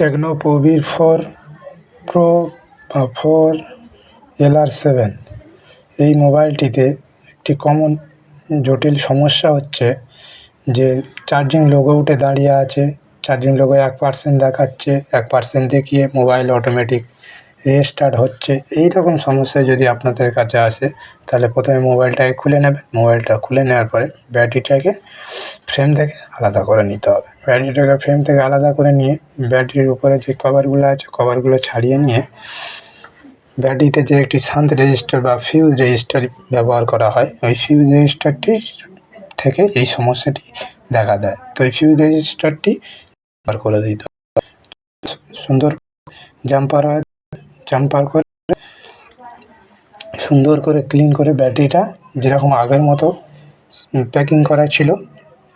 Techno প্রবির four pro বা four LR seven এই মোবাইলটিতে একটি কমন জটিল সমস্যা হচ্ছে যে চার্জিং লোগো উঠে দাঁড়িয়ে আছে চার্জিং লোগো এক পার্সেন্ট দেখাচ্ছে, এক পার্সেন্ট দেখিয়ে মোবাইল অটোমেটিক রেস্টার্ট হচ্ছে। এই রকম সমস্যা যদি আপনাদের কাছে আসে, তাহলে প্রথমে মোবাইলটাকে খুলে নেবেন। মোবাইলটা খুলে নেওয়ার পরে ব্যাটারিটাকে ফ্রেম থেকে আলাদা করে নিতে হবে। ব্যাটারিটাকে ফ্রেম থেকে আলাদা করে নিয়ে ব্যাটারির উপরে যে কভারগুলো আছে কভারগুলো ছাড়িয়ে নিয়ে ব্যাটারিতে যে একটি শান্ত রেজিস্টার বা ফিউজ রেজিস্টার ব্যবহার করা হয়, ওই ফিউজ রেজিস্টারটি থেকে এই সমস্যাটি দেখা দেয়। তো এই ফিউজ রেজিস্টারটি বার করে দিতে হবে। সুন্দর জাম্পার হয় জাম্পার করে সুন্দর করে ক্লিন করে ব্যাটারিটা যেরকম আগের মতো প্যাকিং করা ছিল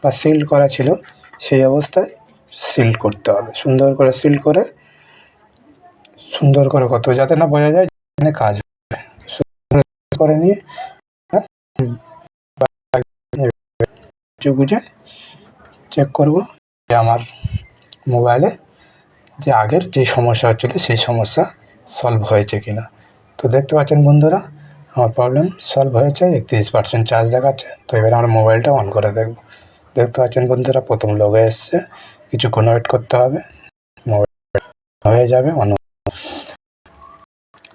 বা সিল করা ছিল, সেই অবস্থায় সিল করতে হবে। সুন্দর করে সিল করে সুন্দর করে হবে, যাতে না বোঝা যায় এখানে কাজ হবে করে নিয়ে বুঝে চেক করব যে আমার মোবাইলে যে আগের যে সমস্যা হচ্ছিল, সেই সমস্যা সলভ হয়েছে কি না তো দেখতে পাচ্ছেন বন্ধুরা, আমার প্রবলেম সলভ হয়েছে, একত্রিশ পার্সেন্ট চার্জ দেখাচ্ছে। তো এবার আমরা মোবাইলটা অন করে দেখব। দেখতে পাচ্ছেন বন্ধুরা, প্রথম লগে এসছে। কিছুক্ষণ ওয়েট করতে হবে। মোবাইল হয়ে যাবে অন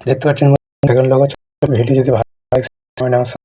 দেখতে পাচ্ছেন ভিডিও যদি ভালো